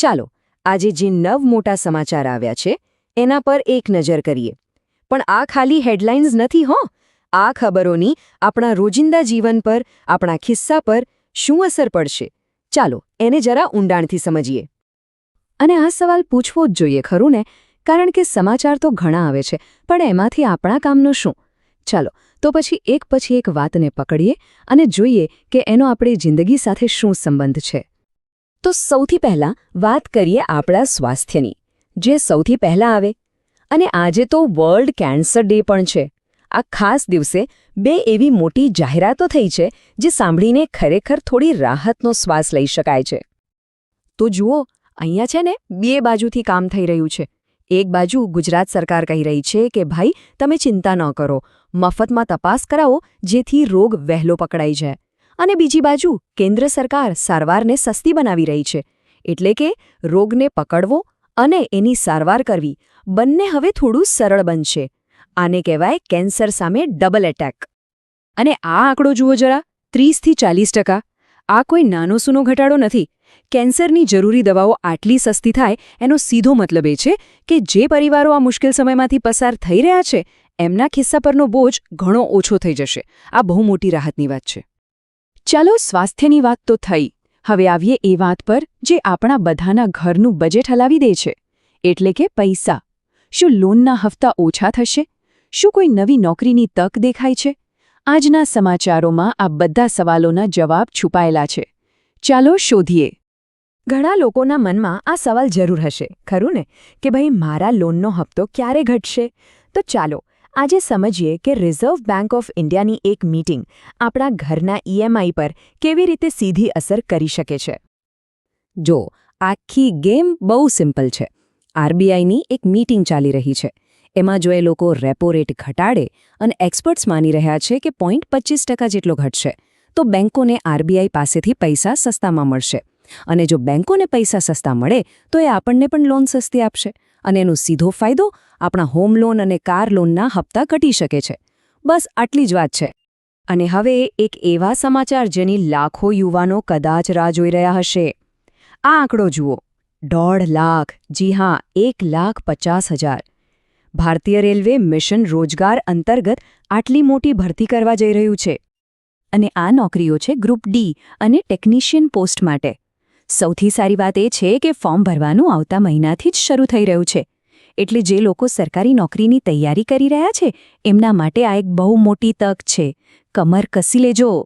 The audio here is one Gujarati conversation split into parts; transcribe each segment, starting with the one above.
ચાલો, આજે જે નવ મોટા સમાચાર આવ્યા છે, એના પર એક નજર કરીએ. પણ આ ખાલી હેડલાઇન્સ નથી, હો! આ ખબરોની આપણા રોજિંદા જીવન પર, આપણા ખિસ્સા પર શું અસર પડશે? ચાલો, એને જરા ઊંડાણથી સમજીએ. અને આ સવાલ પૂછવો જ જોઈએ, ખરું ને? કારણ કે સમાચાર તો ઘણા આવે છે, પણ એમાંથી આપણા કામનું શું? ચાલો, તો પછી એક પછી એક વાતને પકડીએ અને જોઈએ કે એનો આપણી જિંદગી સાથે શું સંબંધ છે. તો સૌથી પહેલાં વાત કરીએ આપણા સ્વાસ્થ્યની, જે સૌથી પહેલાં આવે. અને આજે તો વર્લ્ડ કેન્સર ડે પણ છે. આ ખાસ દિવસે બે એવી મોટી જાહેરાતો થઈ છે, જે સાંભળીને ખરેખર થોડી રાહતનો શ્વાસ લઈ શકાય છે. તો જુઓ, અહીંયા છે ને બે બાજુથી કામ થઈ રહ્યું છે. એક બાજુ ગુજરાત સરકાર કહી રહી છે કે, ભાઈ, તમે ચિંતા ન કરો. મફતમાં તપાસ કરાવો, જેથી રોગ વહેલો પકડાઈ જાય. અને બીજી બાજુ કેન્દ્ર સરકાર સારવારને સસ્તી બનાવી રહી છે. એટલે કે રોગને પકડવો અને એની સારવાર કરવી બંને હવે થોડું સરળ બનશે. આને કહેવાય કેન્સર સામે ડબલ એટેક. અને આ આંકડો જુઓ જરા, ત્રીસથી ચાલીસ ટકા. આ કોઈ નાનો સૂનો ઘટાડો નથી. કેન્સરની જરૂરી દવાઓ આટલી સસ્તી થાય એનો સીધો મતલબ એ છે કે જે પરિવારો આ મુશ્કેલ સમયમાંથી પસાર થઈ રહ્યા છે, એમના ખિસ્સા પરનો બોજ ઘણો ઓછો થઈ જશે. આ બહુ મોટી રાહતની વાત છે. ચાલો સ્વાસ્થ્યની વાત તો થઈ. હવે આવીએ એ વાત પર જે આપણા બધાના ઘરનું બજેટ હલાવી દે છે. એટલે કે પૈસા. શું લોનના હપ્તા ઓછા થશે? શું કોઈ નવી નોકરીની તક દેખાય છે? આજના સમાચારોમાં આ બધા સવાલોના જવાબ છુપાયેલા છે. ચાલો શોધીએ. ઘણા લોકોના મનમાં આ સવાલ જરૂર હશે, ખરું ને? કે ભાઈ મારા લોનનો હપ્તો ક્યારે ઘટશે? તો ચાલો આજે સમજીએ કે રિઝર્વ બેંક ઓફ ઇન્ડિયાની એક મીટિંગ આપણા ઘરના ઈએમઆઈ પર કેવી રીતે સીધી અસર કરી શકે છે. જો, આખી ગેમ બહુ સિમ્પલ છે. આરબીઆઈની એક મીટિંગ ચાલી રહી છે. એમાં જો એ લોકો રેપો રેટ ઘટાડે અને એક્સપર્ટ્સ માની રહ્યા છે કે પોઈન્ટ પચીસ ટકા જેટલો ઘટશે, તો બેંકોને આરબીઆઈ પાસેથી પૈસા સસ્તામાં મળશે. અને જો બેંકોને પૈસા સસ્તા મળે, તો એ આપણને પણ લોન સસ્તી આપશે. અને એનો સીધો ફાયદો આપણા હોમ લોન અને કાર લોનના હપ્તા ઘટી શકે છે. બસ આટલી જ વાત છે. અને હવે એક એવા સમાચાર જેની લાખો યુવાનો કદાચ રાહ જોઈ રહ્યા હશે. આ આંકડો જુઓ. દોઢ લાખ. જી હા, એક લાખ પચાસ હજાર. ભારતીય રેલવે મિશન રોજગાર અંતર્ગત આટલી મોટી ભરતી કરવા જઈ રહ્યું છે. અને આ નોકરીઓ છે ગ્રુપ ડી અને ટેકનિશિયન પોસ્ટ માટે. સૌથી સારી વાત એ છે કે ફોર્મ ભરવાનું આવતા મહિનાથી જ શરૂ થઈ રહ્યું છે. એટલે જે લોકો સરકારી નોકરીની તૈયારી કરી રહ્યા છે, એમના માટે આ એક બહુ મોટી તક છે. કમર કસી લેજો.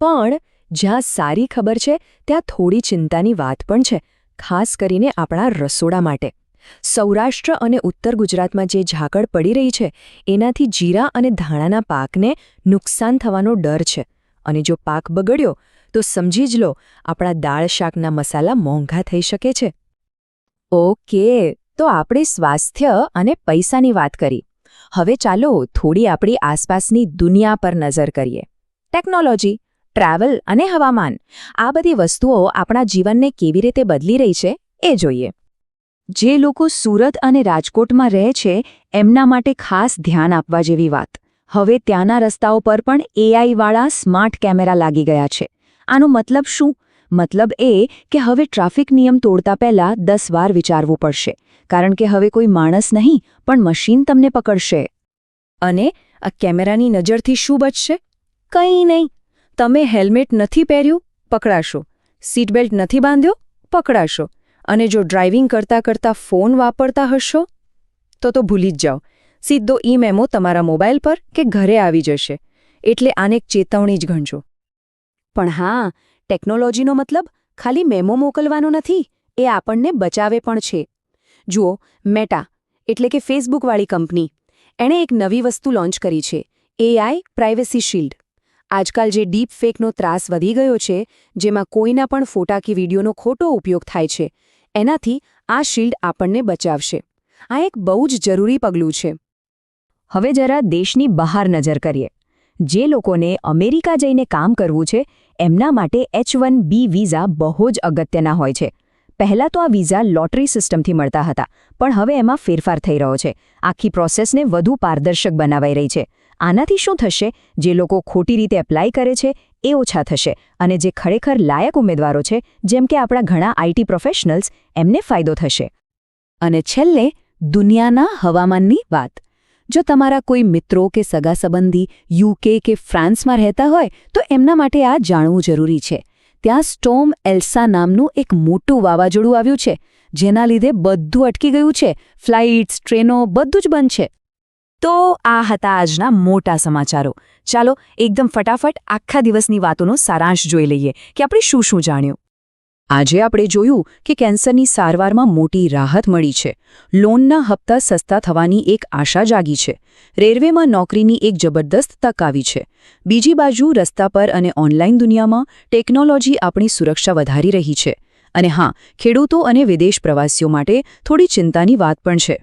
પણ જ્યાં સારી ખબર છે, ત્યાં થોડી ચિંતાની વાત પણ છે, ખાસ કરીને આપણા રસોડા માટે. સૌરાષ્ટ્ર અને ઉત્તર ગુજરાતમાં જે ઝાકળ પડી રહી છે, એનાથી જીરા અને ધાણાના પાકને નુકસાન થવાનો ડર છે. અને જો પાક બગડ્યો તો સમજી જ લો, આપણા દાળ શાકના મસાલા મોંઘા થઈ શકે છે. ઓકે, તો આપણે સ્વાસ્થ્ય અને પૈસાની વાત કરી. હવે ચાલો થોડી આપણી આસપાસની દુનિયા પર નજર કરીએ. ટેકનોલોજી, ટ્રાવેલ અને હવામાન, આ બધી વસ્તુઓ આપણા જીવનને કેવી રીતે બદલી રહી છે એ જોઈએ. જે લોકો સુરત અને રાજકોટમાં રહે છે, એમના માટે ખાસ ધ્યાન આપવા જેવી વાત. હવે ત્યાંના રસ્તાઓ પર પણ એઆઈવાળા સ્માર્ટ કેમેરા લાગી ગયા છે. આનો મતલબ શું? મતલબ એ કે હવે ટ્રાફિક નિયમ તોડતા પહેલા દસ વાર વિચારવું પડશે. કારણ કે હવે કોઈ માણસ નહીં, પણ મશીન તમને પકડશે. અને આ કેમેરાની નજરથી શું બચશે? કંઈ નહીં. તમે હેલ્મેટ નથી પહેર્યું, પકડાશો. સીટ બેલ્ટ નથી બાંધ્યો, પકડાશો. અને જો ડ્રાઇવિંગ કરતા કરતા ફોન વાપરતા હશો, તો તો ભૂલી જ જાઓ. સીધો ઈ મેમો તમારા મોબાઈલ પર કે ઘરે આવી જશે. એટલે આને એક ચેતવણી જ ગણજો. પણ હા, ટેકનોલોજીનો મતલબ ખાલી મેમો મોકલવાનો નથી, એ આપણને બચાવે પણ છે. જુઓ મેટા એટલે કે ફેસબુકવાળી કંપની, એણે એક નવી વસ્તુ લોન્ચ કરી છે એઆઈ પ્રાઇવેસી શિલ્ડ આજકાલ જે ડીપ ફેકનો ત્રાસ વધી ગયો છે, જેમાં કોઈના પણ ફોટા કે વિડીયોનો ખોટો ઉપયોગ થાય છે, એનાથી આ શિલ્ડ આપણને બચાવશે. આ એક બહુ જ જરૂરી પગલું છે. હવે જરા દેશની બહાર નજર કરીએ. જે લોકોને અમેરિકા જઈને કામ કરવું છે એમના માટે એચ વન બી વિઝા બહુ જ અગત્યના હોય છે. પહેલાં તો આ વિઝા લોટરી સિસ્ટમથી મળતા હતા, પણ હવે એમાં ફેરફાર થઈ રહ્યો છે. આખી પ્રોસેસને વધુ પારદર્શક બનાવાઈ રહી છે. આનાથી શું થશે? જે લોકો ખોટી રીતે એપ્લાય કરે છે, એ ઓછા થશે. અને જે ખરેખર લાયક ઉમેદવારો છે, જેમ કે આપણા ઘણા આઈટી પ્રોફેશનલ્સ, એમને ફાયદો થશે. અને છેલ્લે, દુનિયાના હવામાનની વાત. જો તમારા કોઈ મિત્રો કે સગા સંબંધી યુકે કે ફ્રાન્સમાં રહેતા હોય, તો એમના માટે આ જાણવું જરૂરી છે. ત્યાં સ્ટોમ એલ્સા નામનું એક મોટું વાવાઝોડું આવ્યું છે, જેના લીધે બધું અટકી ગયું છે. ફ્લાઇટ્સ, ટ્રેનો, બધું જ બંધ છે. તો આ હતા આજના મોટા સમાચારો. ચાલો, એકદમ ફટાફટ આખા દિવસની વાતોનો સારાંશ જોઈ લઈએ કે આપણે શું શું જાણ્યું. આજે આપણે જોયું કે કેન્સરની સારવારમાં મોટી રાહત મળી છે. લોનના હપ્તા સસ્તા થવાની એક આશા જાગી છે. રેલવેમાં નોકરીની એક જબરદસ્ત તક આવી છે. બીજી બાજુ રસ્તા પર અને ઓનલાઈન દુનિયામાં ટેકનોલોજી આપણી સુરક્ષા વધારી રહી છે. અને હા, ખેડૂતો અને વિદેશ પ્રવાસીઓ માટે થોડી ચિંતાની વાત પણ છે.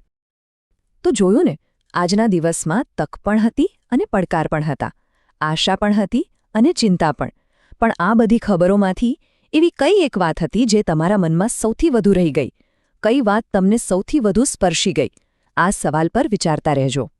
તો જોયું ને, આજના દિવસમાં તક પણ હતી અને પડકાર પણ હતા. આશા પણ હતી અને ચિંતા પણ. પણ આ બધી ખબરોમાંથી એવી કઈ એક વાત હતી જે તમારા મનમાં સૌથી વધુ રહી ગઈ? કઈ વાત તમને સૌથી વધુ સ્પર્શી ગઈ? આ સવાલ પર વિચારતા રહેજો.